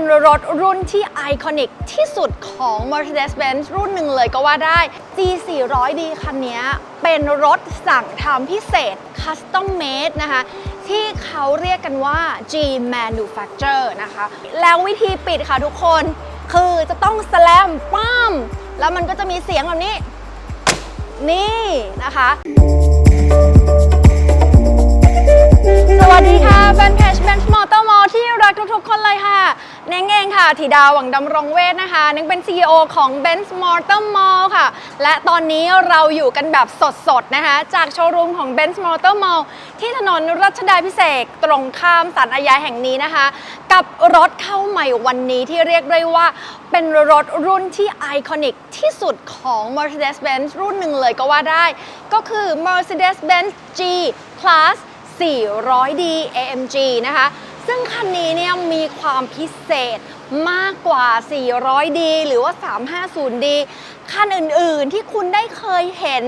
เป็นรถรุ่นที่ไอคอนิกที่สุดของ Mercedes-Benz รุ่นหนึ่งเลยก็ว่าได้ G400D คันนี้เป็นรถสั่งทำพิเศษ Custom Made นะคะที่เขาเรียกกันว่า G Manufacture นะคะ แล้ววิธีปิดค่ะทุกคนคือจะต้องสแลมป้มแล้วมันก็จะมีเสียงแบบนี้ นี่นะคะ สวัสดีค่ะแฟนเพจ Bench Motor Mall ที่รักทุกๆ คนเลยค่ะเน้งเองค่ะธิดาหวังดำรงเวทนะคะเน้งเป็น CEO ของ Bench Motor Mall ค่ะ และตอนนี้เราอยู่กันแบบสดๆ นะคะ จากโชว์รูมของ Bench Motor Mall ที่ถนนรัชดาพิเศษกตรงข้ามสารอาญาแห่งนี้นะคะ กับรถเข้าใหม่วันนี้ที่เรียกได้ว่าเป็นรถรุ่นที่ไอคอนิกที่สุดของ Mercedes-Benz รุ่นหนึ่งเลยก็ว่าได้ ก็คือ Mercedes-Benz G Class 400D AMG นะคะ ซึ่งคันนี้เนี่ยมีความพิเศษ มากกว่า 400D หรือว่า 350D คันอื่นๆที่คุณได้เคยเห็น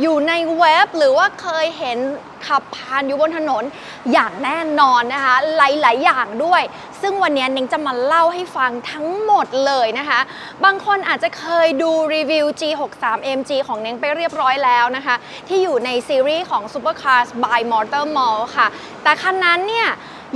อยู่ในเว็บ หรือว่าเคยเห็นขับผ่านอยู่บนถนนอย่างแน่นอนนะคะ หลาย ๆ อย่างด้วย ซึ่งวันนี้เน้งจะมาเล่าให้ฟังทั้งหมดเลยนะคะ บางคนอาจจะเคยดูรีวิว G63 MG ของเน้งไปเรียบร้อยแล้วนะคะ ที่อยู่ในซีรีส์ของ Supercars by Motor Mall ค่ะ แต่คันนั้นเนี่ย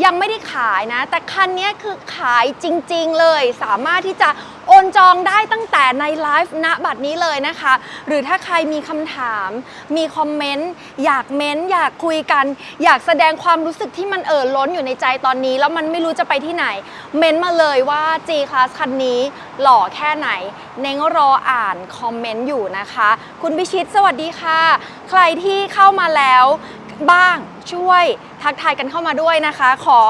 ยังไม่ได้ขายนะ แต่คันนี้คือขายจริงๆเลย สามารถที่จะโอนจองได้ตั้งแต่ในไลฟ์ณบัดนี้เลยนะคะ หรือถ้าใครมีคำถาม มีคอมเมนต์อยากเม้นต์อยากคุยกัน อยากแสดงความรู้สึกที่มันเอ่อล้นอยู่ในใจตอนนี้ แล้วมันไม่รู้จะไปที่ไหน เม้นมาเลยว่า G Class คันนี้หล่อแค่ไหน เน้งรออ่านคอมเมนต์อยู่นะคะ คุณพิชิตสวัสดีค่ะ ใครที่เข้ามาแล้ว บ้างช่วยทักทายกันเข้ามาด้วยนะคะ ขอ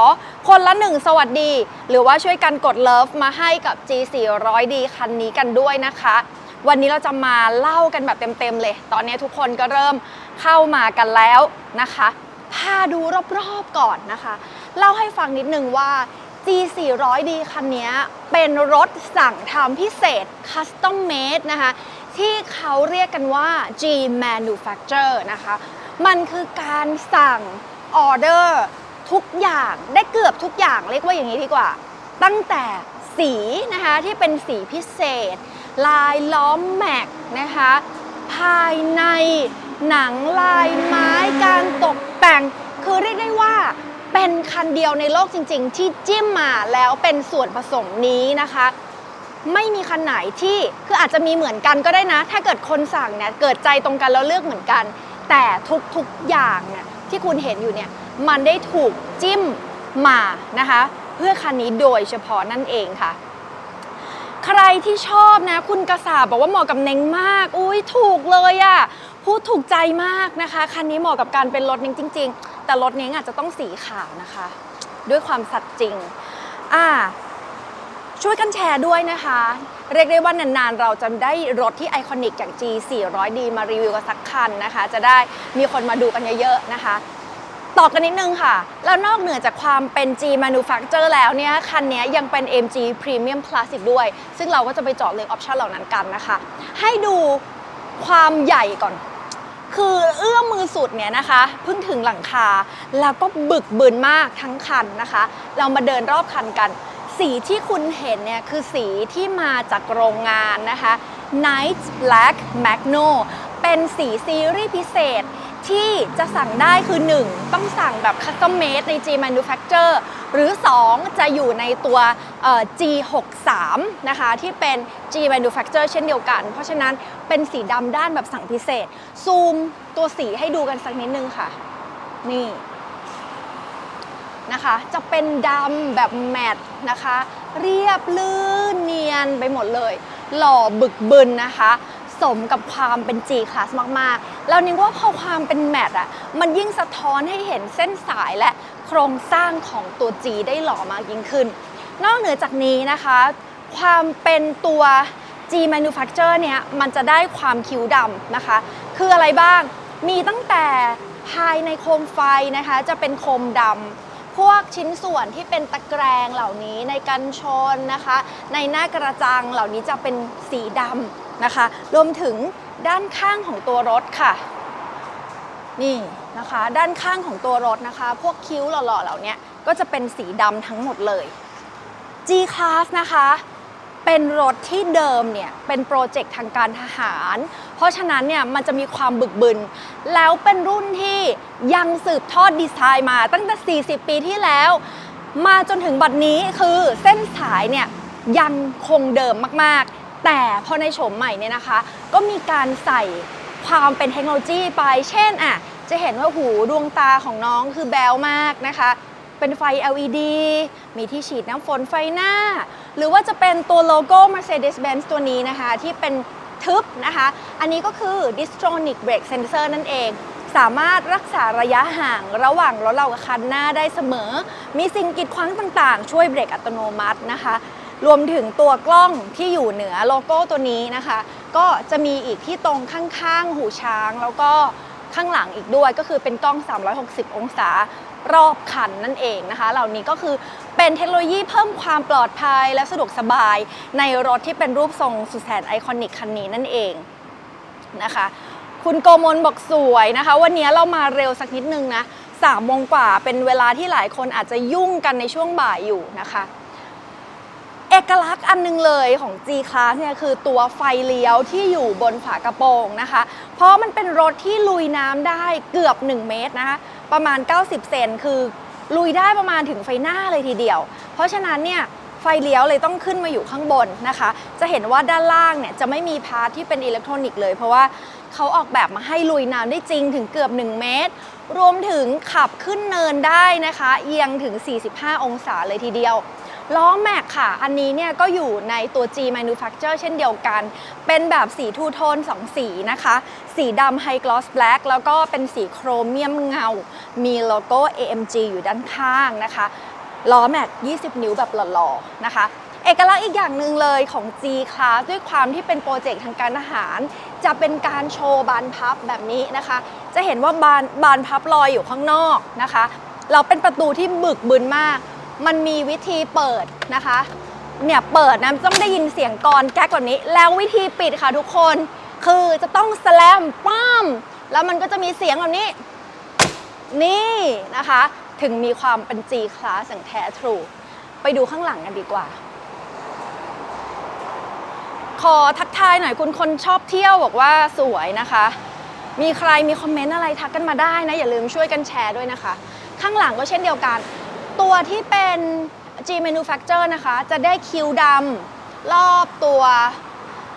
คนละหนึ่งสวัสดี หรือว่าช่วยกันกดเลิฟมาให้กับ G400D คันนี้กันด้วยนะคะ วันนี้เราจะมาเล่ากันแบบเต็มๆเลย ตอนนี้ทุกคนก็เริ่มเข้ามากันแล้วนะคะพาดูรอบๆก่อนนะคะ เล่าให้ฟังนิดนึงว่า G400D คันนี้เป็นรถสั่งทำพิเศษ Custom Made นะคะ ที่เขาเรียกกันว่า G Manufacture นะคะ มันคือการสั่งออเดอร์ทุกอย่างได้เกือบทุกอย่างเรียกว่าอย่างนี้ดีกว่า ตั้งแต่สีนะคะที่เป็นสีพิเศษ ลายล้อมแม็กนะคะภายในหนังลายไม้การตกแต่ง คือเรียกได้ว่าเป็นคันเดียวในโลกจริง ๆ ที่จิ้มมาแล้วเป็นส่วนผสมนี้นะคะ ไม่มีคันไหนที่คืออาจจะมีเหมือนกันก็ได้นะ ถ้าเกิดคนสั่งเนี่ยเกิดใจตรงกันแล้วเลือกเหมือนกัน แต่ทุกๆอย่างเนี่ยที่คุณเห็นอยู่เนี่ยมันได้ถูกจิ้มมานะคะ เพื่อคันนี้โดยเฉพาะนั่นเองค่ะ ใครที่ชอบนะ คุณกระสาบอกว่าเหมาะกับเน้งมาก อุ้ยถูกเลยอะ่ะพูดถูกใจมากนะคะ คันนี้เหมาะกับการเป็นรถเน้งจริง ๆ แต่รถเน้งอาจจะต้องสีขาวนะคะ ด้วยความสัตย์จริง อ่า ช่วยกันแชร์ด้วยนะคะ เรียกได้ว่านานๆ เราจะได้รถที่ไอคอนิกอย่าง G 400D มารีวิวกันสักคันนะคะ จะได้มีคนมาดูกันเยอะๆนะคะต่อกันนิดนึงค่ะ แล้วนอกเหนือจากความเป็น G Manufacture แล้วเนี่ยคันนี้ยังเป็น MG Premium Plus อีกด้วย ซึ่งเราก็จะไปเจาะเลึกออปชันเหล่านั้นกันนะคะ ให้ดูความใหญ่ก่อน คือเอื้อมมือสุดเนี่ยนะคะเพิ่งถึงหลังคา แล้วก็บึกบึนมากทั้งคันนะคะ เรามาเดินรอบคันกัน สีที่คุณเห็นเนี่ยคือสีที่มาจากโรงงานนะคะ Night Black Magno เป็นสีซีรีส์พิเศษที่จะสั่งได้คือ 1 ต้องสั่งแบบ custom made ใน G Manufacture หรือ 2 จะอยู่ในตัว G63 นะคะที่เป็น G Manufacture เช่นเดียวกัน เพราะฉะนั้นเป็นสีดำด้านแบบสั่งพิเศษ ซูมตัวสีให้ดูกันสักนิดนึงค่ะ นี่ นะคะ จะเป็นดำแบบแมตต์นะคะ เรียบลื่นเนียนไปหมดเลย หล่อบึกบึนนะคะสมกับความเป็น G Class มาก ๆ แล้วนิ้งว่าพอความเป็นแมตต์อะมันยิ่งสะท้อนให้เห็นเส้นสายและโครงสร้างของตัว G ได้หล่อมากยิ่งขึ้น นอกเหนือจากนี้นะคะ ความเป็นตัว G Manufacture เนี่ยมันจะได้ความคิ้วดำนะคะ คืออะไรบ้างมีตั้งแต่ภายในโคมไฟนะคะ จะเป็นโคมดำ พวกชิ้นส่วนที่เป็นตะแกรงเหล่านี้ในกันชนนะคะ ในหน้ากระจังเหล่านี้จะเป็นสีดำนะคะ รวมถึงด้านข้างของตัวรถค่ะ นี่นะคะ ด้านข้างของตัวรถนะคะ พวกคิ้วหล่อๆเหล่านี้ก็จะเป็นสีดำทั้งหมดเลย G-Class นะคะ เป็นรถที่เดิมเนี่ย เป็นโปรเจกต์ทางการทหาร เพราะฉะนั้นเนี่ยมันจะมีความบึกบึน แล้วเป็นรุ่นที่ยังสืบทอดดีไซน์มาตั้งแต่ 40 ปีที่แล้ว มาจนถึงบัดนี้คือเส้นสายเนี่ยยังคงเดิมมากๆ แต่พอในโฉมใหม่เนี่ยนะคะ ก็มีการใส่ความเป็นเทคโนโลยีไป เช่นอะจะเห็นว่าหูดวงตาของน้องคือแบวมากนะคะ เป็นไฟ LED มีที่ฉีดน้ำฝนไฟหน้า หรือว่าจะเป็นตัวโลโก้ Mercedes-Benz ตัวนี้นะคะ ที่เป็น ทึบนะคะ อันนี้ก็คือ Distronic Brake Sensor นั่นเอง สามารถรักษาระยะห่างระหว่างรถเรากับคันหน้าได้เสมอ มีสิ่งกีดขวางต่างๆ ช่วยเบรกอัตโนมัตินะคะ รวมถึงตัวกล้องที่อยู่เหนือโลโก้ตัวนี้นะคะ ก็จะมีอีกที่ตรงข้างๆ หูช้างแล้วก็ข้างหลังอีกด้วยก็คือเป็นกล้อง 360 องศา รอบคันนั่นเองนะคะ เหล่านี้ก็คือเป็นเทคโนโลยีเพิ่มความปลอดภัยและสะดวกสบาย ในรถที่เป็นรูปทรงสุดแสนไอคอนิกคันนี้นั่นเองนะคะคุณโกมลบอกสวยนะคะ วันนี้เรามาเร็วสักนิดนึงนะสามโมงกว่าเป็นเวลาที่หลายคนอาจจะยุ่งกันในช่วงบ่ายอยู่นะคะ อกลักษณ์อันหนึงเลยของ G Class เนี่ยคือตัวไฟเลี้ยวที่อยู่บนฝากระโปรงนะคะ เพราะมันเป็นรถที่ลุยน้ำได้เกือบ 1 เมตรนะคะประมาณ 90 เซนคือลุยได้ประมาณถึงไฟหน้าเลยทีเดียว เพราะฉะนั้นเนี่ยไฟเลี้ยวเลยต้องขึ้นมาอยู่ข้างบนนะคะ จะเห็นว่าด้านล่างเนี่ยจะไม่มีพาร์ทที่เป็นอิเล็กทรอนิกส์เลย เพราะว่าเขาออกแบบมาให้ลุยน้ำได้จริงถึงเกือบ 1 เมตร รวมถึงขับขึ้นเนินได้นะคะ เอียงถึง 45 องศาเลยทีเดียว ล้อแม็กค่ะ อันนี้เนี่ยก็อยู่ในตัว G Manufacture เช่นเดียวกัน เป็นแบบสีทูโทน2 สีนะคะ สีดำ High Gloss Black แล้วก็เป็นสีโครเมียมเงา มีโลโก้ AMG อยู่ด้านข้างนะคะล้อแม็ก 20 นิ้วแบบหล่อๆนะคะเอกลักษณ์อีกอย่างหนึ่งเลยของ G Class ด้วยความที่เป็นโปรเจกต์ทางการทหาร จะเป็นการโชว์บานพับแบบนี้นะคะ จะเห็นว่าบานบานพับลอยอยู่ข้างนอกนะคะ เราเป็นประตูที่บึกบึนมาก มันมีวิธีเปิดนะคะ เนี่ยเปิดนะต้องได้ยินเสียงกรแก๊กกว่านี้ แล้ววิธีปิดค่ะทุกคน คือจะต้องสแลมป้มแล้วมันก็จะมีเสียงแบบนี้ นี่นะคะ ถึงมีความเป็น G class อย่างแท้ทรู ไปดูข้างหลังกันดีกว่า ขอทักทายหน่อยคุณคนชอบเที่ยวบอกว่าสวยนะคะมีใครมีคอมเมนต์อะไรทักกันมาได้นะ อย่าลืมช่วยกันแชร์ด้วยนะคะ ข้างหลังก็เช่นเดียวกัน ตัวที่เป็น G Manufacture นะคะ จะได้คิ้วดำรอบตัว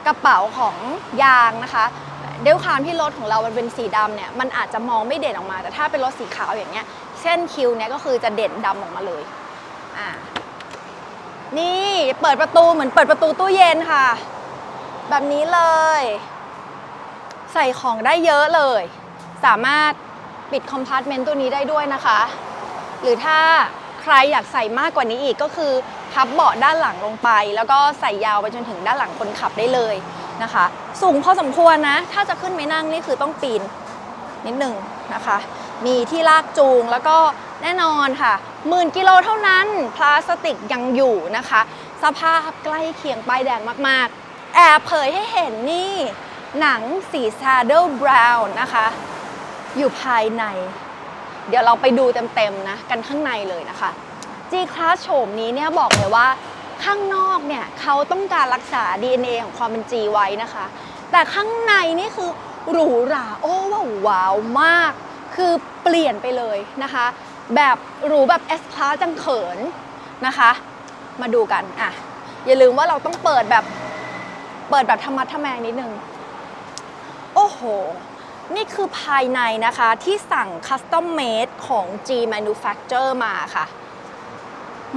กระเป๋าของยางนะคะด้วยความที่รถของเรามันเป็นสีดำเนี่ยมันอาจจะมองไม่เด่นออกมา แต่ถ้าเป็นรถสีขาวอย่างเงี้ยเส้นคิวเนี่ยก็คือจะเด่นดำออกมาเลยอ่านี่เปิดประตูเหมือนเปิดประตูตู้เย็นค่ะ แบบนี้เลย ใส่ของได้เยอะเลย สามารถปิดคอมพาร์ตเมนต์ตัวนี้ได้ด้วยนะคะ หรือถ้า ใครอยากใส่มากกว่านี้อีกก็คือพับเบาะด้านหลังลงไป แล้วก็ใส่ยาวไปจนถึงด้านหลังคนขับได้เลยนะคะ สูงพอสมควรนะ ถ้าจะขึ้นไปนั่งนี่คือต้องปีนนิดหนึ่งนะคะ มีที่ลากจูงแล้วก็แน่นอนค่ะหมื่นกิโลเท่านั้นพลาสติกยังอยู่นะคะ สภาพใกล้เคียงป้ายแดงมากๆ แอบเผยให้เห็นนี่ หนังสี Saddle Brown นะคะ อยู่ภายใน เดี๋ยวเราไปดูเต็มๆนะกันข้างในเลยนะคะ G Class โฉมนี้เนี่ยบอกเลยว่าข้างนอกเนี่ยเขาต้องการรักษา DNA ของความเป็น G ไว้นะคะ แต่ข้างในนี่คือหรูหราโอ้ว้าววาวมาก คือเปลี่ยนไปเลยนะคะ แบบหรูแบบ S Class จังเขินนะคะ มาดูกันอะอย่าลืมว่าเราต้องเปิดแบบเปิดแบบธรรมะทะแมงนิดนึง โอ้โห นี่คือภายในนะคะที่สั่งคัสตอมเมดของ G Manufacture มาค่ะ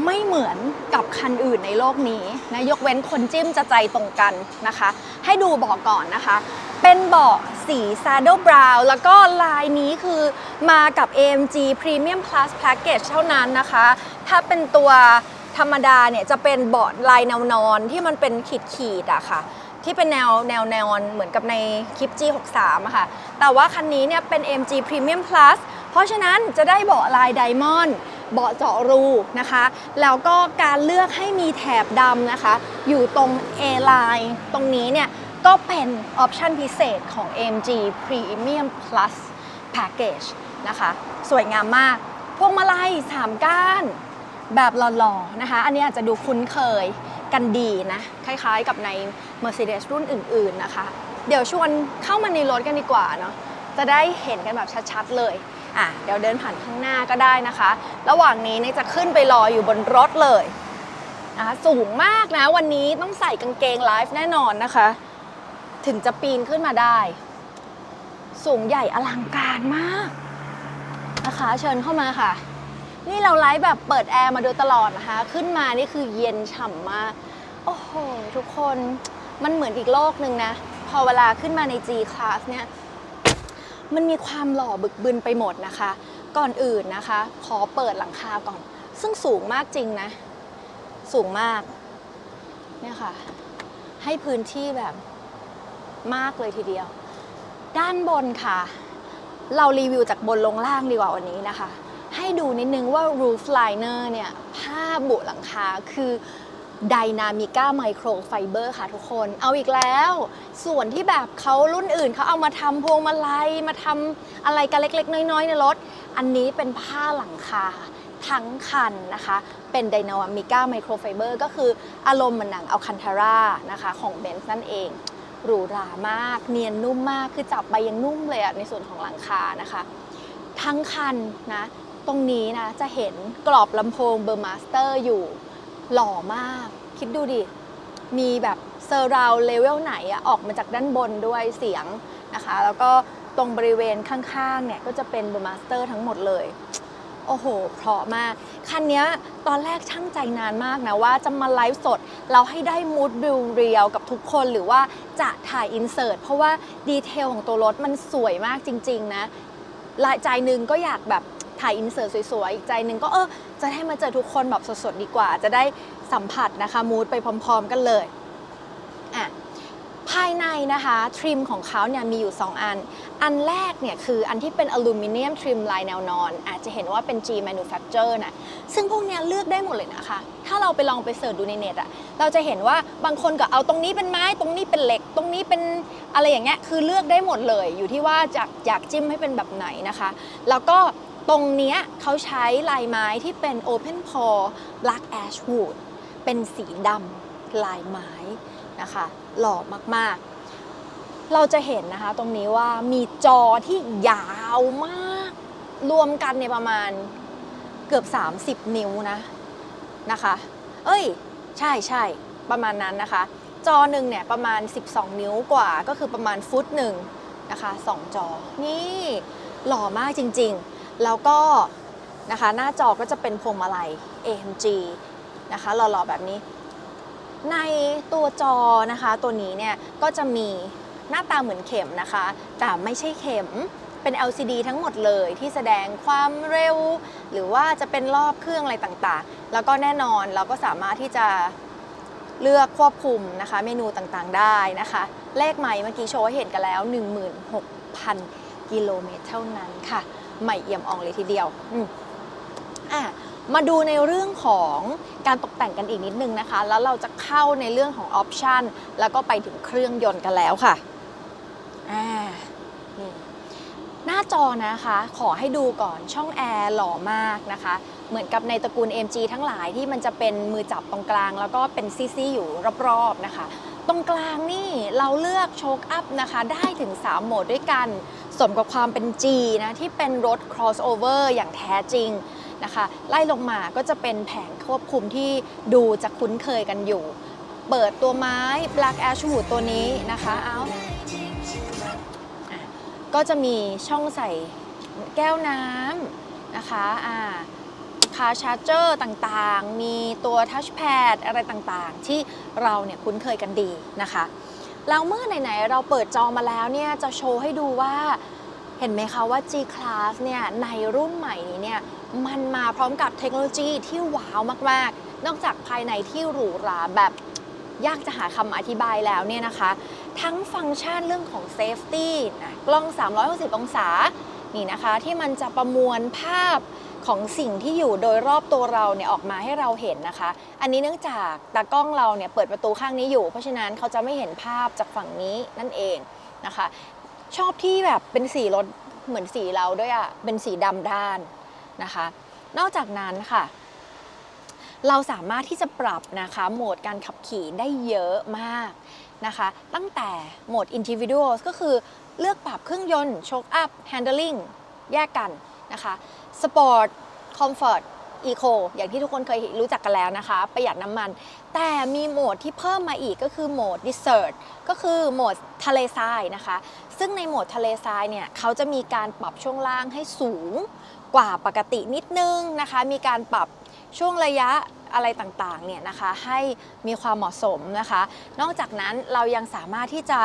ไม่เหมือนกับคันอื่นในโลกนี้นะยกเว้นคนจิ้มจะใจตรงกันนะคะ ให้ดูเบาะก่อนนะคะ เป็นเบาะสี Saddle Brown แล้วก็ลายนี้คือมากับ AMG Premium Plus Package เท่านั้นนะคะ ถ้าเป็นตัวธรรมดาเนี่ยจะเป็นเบาะลายแนวนอนที่มันเป็นขีดขีดอะค่ะ ที่เป็นแนวแนวแนวเหมือนกับในคลิป G63 อะค่ะ แต่ว่าคันนี้เนี่ยเป็น MG Premium Plus เพราะฉะนั้นจะได้เบาะลายไดมอนด์เบาะเจาะรูนะคะ แล้วก็การเลือกให้มีแถบดำนะคะ อยู่ตรง A line ตรงนี้เนี่ยก็เป็นออปชันพิเศษของ AMG Premium Plus Package นะคะ สวยงามมาก พวงมาลัย 3 ก้าน แบบหล่อๆนะคะ อันนี้อาจจะดูคุ้นเคย กันดีนะ คล้ายๆกับใน Mercedes รุ่นอื่นๆนะคะ เดี๋ยวชวนเข้ามาในรถกันดีกว่าเนาะจะได้เห็นกันแบบชัดๆเลยอะเดี๋ยวเดินผ่านข้างหน้าก็ได้นะคะ ระหว่างนี้นี่จะขึ้นไปรออยู่บนรถเลยนะคะสูงมากนะวันนี้ต้องใส่กางเกงไลฟ์แน่นอนนะคะ ถึงจะปีนขึ้นมาได้ สูงใหญ่อลังการมากนะคะ เชิญเข้ามาค่ะ นี่เราไลฟ์แบบเปิดแอร์มาโดยตลอดนะคะ ขึ้นมานี่คือเย็นฉ่ำมาก โอ้โห ทุกคนมันเหมือนอีกโลกหนึ่งนะ พอเวลาขึ้นมาใน G Class เนี่ย มันมีความหล่อบึกบึนไปหมดนะคะ ก่อนอื่นนะคะ ขอเปิดหลังคาก่อน ซึ่งสูงมากจริงนะ สูงมาก เนี่ยค่ะ ให้พื้นที่แบบมากเลยทีเดียว ด้านบนค่ะ เรารีวิวจากบนลงล่างดีกว่าวันนี้นะคะ ให้ดูนิดนึงว่า roof liner เนี่ยผ้าบุหลังคาคือ Dynamica Microfiber ค่ะทุกคน เอาอีกแล้ว ส่วนที่แบบเขารุ่นอื่นเขาเอามาทำพวงมาลัย มาทำอะไรกันเล็ก ๆ น้อย ๆ ในรถ อันนี้เป็นผ้าหลังคาทั้งคันนะคะ เป็น Dynamica Microfiber ก็คืออารมณ์เหมือนหนังเอัลคันทาร่านะคะ ของเบนซ์นั่นเองหรูหรามาก เนียนนุ่มมาก คือจับไปยังนุ่มเลยอะในส่วนของหลังคานะคะ ทั้งคันนะ ตรงนี้นะจะเห็นกรอบลำโพงเบอร์มาสเตอร์อยู่หล่อมาก คิดดูดิ มีแบบเซอร์ราวเลเวลไหนอะออกมาจากด้านบนด้วยเสียงนะคะ แล้วก็ตรงบริเวณข้างๆเนี่ยก็จะเป็นเบอร์มาสเตอร์ทั้งหมดเลย โอ้โห เพราะมาก คันนี้ตอนแรกช่างใจนานมากนะว่าจะมาไลฟ์สด เราให้ได้มูดบิลเรียลกับทุกคนหรือว่าจะถ่ายอินเสิร์ตเพราะว่าดีเทลของตัวรถมันสวยมากจริง ๆ นะหลายใจหนึ่งก็อยากแบบ ถ่ายอินเสิร์ตสวยๆ อีกใจหนึ่งก็เออจะให้มาเจอทุกคนแบบสดๆดีกว่า จะได้สัมผัสนะคะมูดไปพร้อม ๆ กันเลยอะภายในนะคะทริมของเขาเนี่ยมีอยู่ 2 อัน อันแรกเนี่ยคืออันที่เป็นอลูมิเนียมทริมลายแนวนอน อาจจะเห็นว่าเป็น G manufacture นะซึ่งพวกเนี้ยเลือกได้หมดเลยนะคะ ถ้าเราไปลองไปเสิร์ชดูในเน็ตอะเราจะเห็นว่าบางคนก็เอาตรงนี้เป็นไม้ตรงนี้เป็นเหล็ก ตรงนี้เป็นอะไรอย่างเงี้ยคือเลือกได้หมดเลย อยู่ที่ว่าจะอยากจิ้มให้เป็นแบบไหนนะคะ แล้วก็ ตรงเนี้ยเขาใช้ลายไม้ที่เป็น open pore black ash wood เป็นสีดำลายไม้นะคะหล่อมากๆ เราจะเห็นนะคะตรงนี้ว่ามีจอที่ยาวมาก รวมกันเนี่ยประมาณเกือบ 30 นิ้วนะนะคะ เอ้ย ใช่ใช่ประมาณนั้นนะคะ จอหนึ่งเนี่ยประมาณ 12 นิ้วกว่าก็คือประมาณฟุตหนึ่งนะคะสองจอ นี่หล่อมากจริง ๆ แล้วก็นะคะหน้าจอก็จะเป็นพวงมาลัย AMG นะคะหล่อๆแบบนี้ ในตัวจอนะคะตัวนี้เนี่ยก็จะมีหน้าตาเหมือนเข็มนะคะ แต่ไม่ใช่เข็มเป็น LCD ทั้งหมดเลยที่แสดงความเร็ว หรือว่าจะเป็นรอบเครื่องอะไรต่างๆ แล้วก็แน่นอนเราก็สามารถที่จะเลือกควบคุมนะคะ เมนูต่างๆได้นะคะ เลขใหม่เมื่อกี้โชว์ให้เห็นกันแล้ว 16,000 กิโลเมตรเท่านั้นค่ะ ใหม่เอี่ยมอ่องเลยทีเดียวอะมาดูในเรื่องของการตกแต่งกันอีกนิดนึงนะคะ แล้วเราจะเข้าในเรื่องของออปชันแล้วก็ไปถึงเครื่องยนต์กันแล้วค่ะอ่านี่หน้าจอนะคะขอให้ดูก่อนช่องแอร์หล่อมากนะคะ เหมือนกับในตระกูล MG ทั้งหลายที่มันจะเป็นมือจับตรงกลาง แล้วก็เป็นซี่ๆอยู่รอบๆนะคะ ตรงกลางนี่เราเลือกโชคอัพนะคะ ได้ถึง 3 โหมดด้วยกัน สมกับความเป็น G นะที่เป็นรถ crossover อย่างแท้จริงนะคะ ไล่ลงมาก็จะเป็นแผงควบคุมที่ดูจะคุ้นเคยกันอยู่ เปิดตัวไม้ Black Ashwood ตัวนี้นะคะเอาอะก็จะมีช่องใส่แก้วน้ำนะคะอ่าคาชาร์เจอร์ต่างๆ มีตัวทัชแพดอะไรต่างๆ ที่เราเนี่ยคุ้นเคยกันดีนะคะแล้วเมื่อไหนๆเราเปิดจอมาแล้วเนี่ยจะโชว์ให้ดูว่า เห็นไหมคะว่า G Class เนี่ยในรุ่นใหม่นี้เนี่ยมันมาพร้อมกับเทคโนโลยีที่ว้าวมากๆ นอกจากภายในที่หรูหราแบบยากจะหาคำอธิบายแล้วเนี่ยนะคะ ทั้งฟังก์ชันเรื่องของ Safety นะกล้อง 360 องศา นี่นะคะที่มันจะประมวลภาพของสิ่งที่อยู่โดยรอบตัวเราเนี่ยออกมาให้เราเห็นนะคะ อันนี้เนื่องจากตากล้องเราเนี่ยเปิดประตูข้างนี้อยู่ เพราะฉะนั้นเขาจะไม่เห็นภาพจากฝั่งนี้นั่นเองนะคะ ชอบที่แบบเป็นสีรถเหมือนสีเราด้วยอะ่ะเป็นสีดำด้านนะคะ นอกจากนั้นค่ะ เราสามารถที่จะปรับนะคะโหมดการขับขี่ได้เยอะมากนะคะ ตั้งแต่โหมด individual ก็คือเลือกปรับเครื่องยนต์ choke up handling แยกกันนะคะ sport comfort eco อย่างที่ทุกคนเคยรู้จักกันแล้วนะคะ ประหยัดน้ำมัน แต่มีโหมดที่เพิ่มมาอีกก็คือโหมด desert ก็คือโหมดทะเลทรายนะคะ ซึ่งในโหมดทะเลทรายเนี่ยเขาจะมีการปรับช่วงล่างให้สูงกว่าปกตินิดนึงนะคะ มีการปรับช่วงระยะอะไรต่างๆเนี่ยนะคะให้มีความเหมาะสมนะคะ นอกจากนั้นเรายังสามารถที่จะ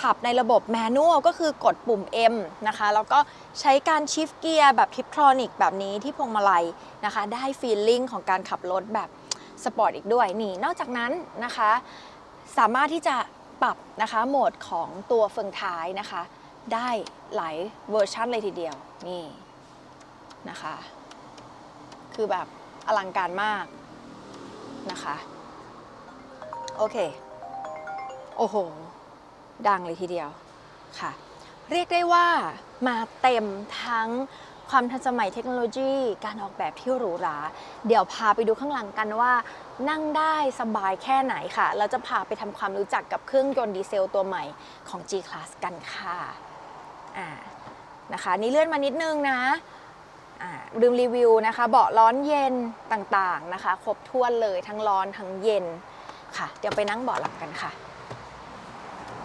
ขับในระบบแมนนวลก็คือกดปุ่ม M นะคะ แล้วก็ใช้การชิฟเกียร์แบบทิปทรอนิกแบบนี้ที่พวงมาลัยนะคะ ได้ฟีลลิ่งของการขับรถแบบสปอร์ตอีกด้วยนี่ นอกจากนั้นนะคะ สามารถที่จะปรับนะคะโหมดของตัวเฟืองท้ายนะคะ ได้หลายเวอร์ชันเลยทีเดียวนี่นะคะ คือแบบอลังการมากนะคะ โอเค โอ้โห ดังเลยทีเดียวค่ะ เรียกได้ว่ามาเต็มทั้งความทันสมัยเทคโนโลยี การออกแบบที่หรูหรา เดี๋ยวพาไปดูข้างหลังกันว่า นั่งได้สบายแค่ไหนค่ะแล้วจะพาไปทำความรู้จักกับเครื่องยนต์ดีเซลตัวใหม่ของ G-Class กันค่ะอ่านะคะนี่เลื่อนมานิดนึงนะอ่าลืมรีวิวนะคะ เบาะร้อนเย็นต่างๆนะคะ ครบถ้วนเลยทั้งร้อนทั้งเย็นค่ะ เดี๋ยวไปนั่งเบาะหลังกันค่ะ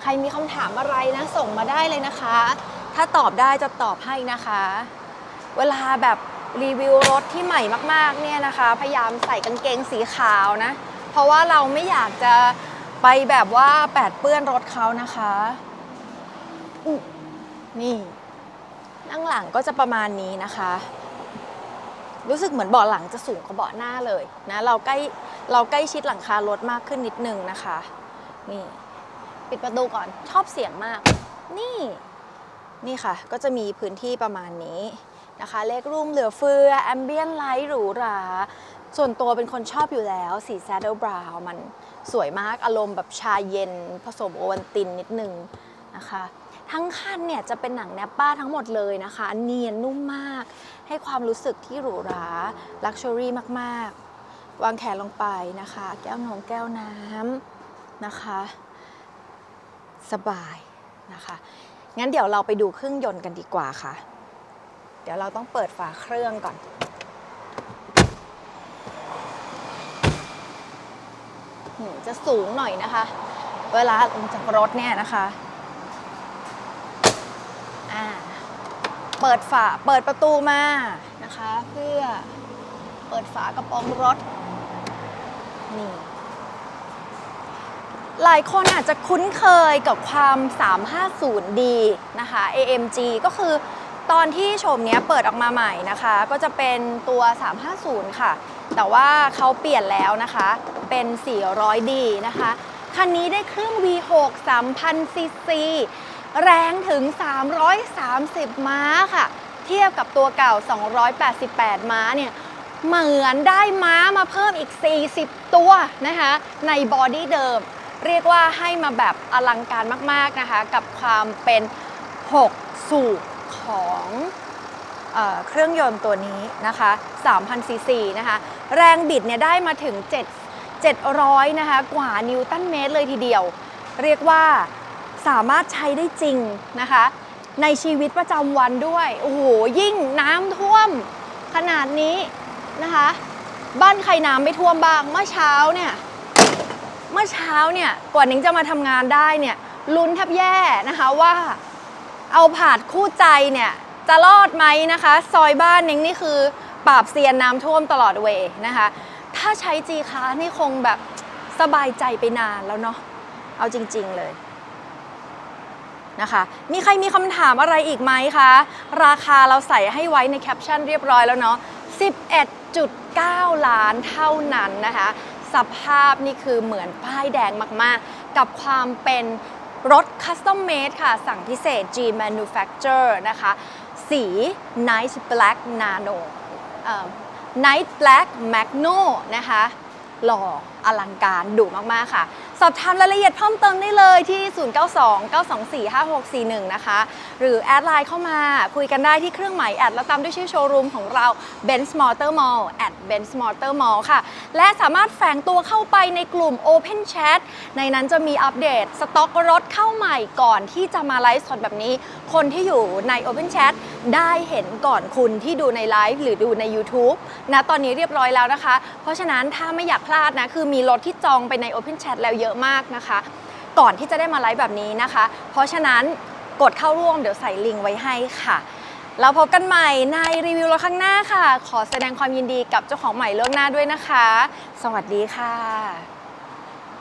ใครมีคำถามอะไรนะ ส่งมาได้เลยนะคะ ถ้าตอบได้จะตอบให้นะคะ เวลาแบบรีวิวรถที่ใหม่มากๆเนี่ยนะคะ พยายามใส่กางเกงสีขาวนะ เพราะว่าเราไม่อยากจะไปแบบว่าแปดเปื้อนรถเขานะคะนี่นั่งหลังก็จะประมาณนี้นะคะ รู้สึกเหมือนเบาะหลังจะสูงกว่าเบาะหน้าเลยนะเราใกล้เราใกล้ชิดหลังคารถมากขึ้นนิดนึงนะคะนี่ ปิดประตูก่อนชอบเสียงมาก นี่ นี่ค่ะ ก็จะมีพื้นที่ประมาณนี้นะคะ เลขรูมเหลือเฟือแอมเบียนไลท์หรูหรา ส่วนตัวเป็นคนชอบอยู่แล้ว สีแซดเดิลบราวมันสวยมากอารมณ์แบบชาเย็น ผสมโอวัลตินนิดนึงนะคะ ทั้งคันเนี่ยจะเป็นหนังแนปป้าทั้งหมดเลยนะคะ เนียนนุ่มมาก ให้ความรู้สึกที่หรูหราลักชัวรี่มากๆ วางแขนลงไปนะคะ แก้วนมแก้วน้ำนะคะ สบายนะคะ งั้นเดี๋ยวเราไปดูเครื่องยนต์กันดีกว่าค่ะ เดี๋ยวเราต้องเปิดฝาเครื่องก่อน จะสูงหน่อยนะคะ เวลาลงจากรถเนี่ยนะคะอ่าเปิดฝา เปิดประตูมานะคะ เพื่อเปิดฝากระโปรงรถ นี่ หลายคนอาจจะคุ้นเคยกับความ 350D นะคะ AMG ก็คือตอนที่โฉมเนี้ยเปิดออกมาใหม่นะคะ ก็จะเป็นตัว 350 ค่ะ แต่ว่าเขาเปลี่ยนแล้วนะคะ เป็น 400D นะคะ คันนี้ได้เครื่อง V6 3,000ซีซีแรงถึง 330 ม้าค่ะ เทียบกับตัวเก่า 288 ม้าเนี่ยเหมือนได้ม้ามาเพิ่มอีก 40 ตัวนะคะ ในบอดี้เดิม เรียกว่าให้มาแบบอลังการมาก ๆนะคะ กับความเป็น 6 สูบของเออเครื่องยนต์ตัวนี้นะคะ3,000ซีซีนะคะ แรงบิดเนี่ยได้มาถึง 7 700 นะคะ กว่านิวตันเมตรเลยทีเดียว เรียกว่าสามารถใช้ได้จริงนะคะ ในชีวิตประจำวันด้วย โอ้โห ยิ่งน้ำท่วมขนาดนี้นะคะ บ้านใครน้ำไม่ท่วมบ้าง เมื่อเช้าเนี่ย เมื่อเช้าเนี่ยกว่านิ้งจะมาทำงานได้เนี่ยลุ้นแทบแย่นะคะว่าเอาผาดคู่ใจเนี่ยจะรอดไหมนะคะ ซอยบ้านนิ้งนี่คือปราบเซียนน้ำท่วมตลอดเวนะคะ ถ้าใช้จีคานี่คงแบบสบายใจไปนานแล้วเนาะเอาจริง ๆเลยนะคะ มีใครมีคำถามอะไรอีกไหมคะ ราคาเราใส่ให้ไว้ในแคปชั่นเรียบร้อยแล้วเนาะ11.9 ล้านเท่านั้นนะคะ สภาพนี่คือเหมือนป้ายแดงมากๆ กับความเป็นรถคัสตอมเมดค่ะ สั่งพิเศษ G Manufacture นะคะ สี Night Black Nano Night Black Magno นะคะ หล่อ อลังการดุมากๆค่ะ สอบถามรายละเอียดเพิ่มเติมได้เลยที่ 0929245641 นะคะ หรือแอดไลน์เข้ามาคุยกันได้ที่เครื่องหมายแอดแล้วตามด้วยชื่อโชว์รูมของเรา Benz Motor Mall at Benz Motor Mall ค่ะ และสามารถแฝงตัวเข้าไปในกลุ่ม Open Chat ในนั้นจะมีอัปเดตสต็อกรถเข้าใหม่ก่อนที่จะมาไลฟ์สดแบบนี้ คนที่อยู่ใน Open Chat ได้เห็นก่อนคุณที่ดูในไลฟ์หรือดูใน YouTube นะตอนนี้เรียบร้อยแล้วนะคะ เพราะฉะนั้นถ้าไม่อยากพลาดนะคือมีรถที่จองไปใน Open Chat แล้วเยอะมากนะคะ ก่อนที่จะได้มาไลฟ์แบบนี้นะคะ เพราะฉะนั้นกดเข้าร่วมเดี๋ยวใส่ลิงก์ไว้ให้ค่ะ แล้วพบกันใหม่ในรีวิวรถข้างหน้าค่ะ ขอแสดงความยินดีกับเจ้าของใหม่เรื่องหน้าด้วยนะคะ สวัสดีค่ะ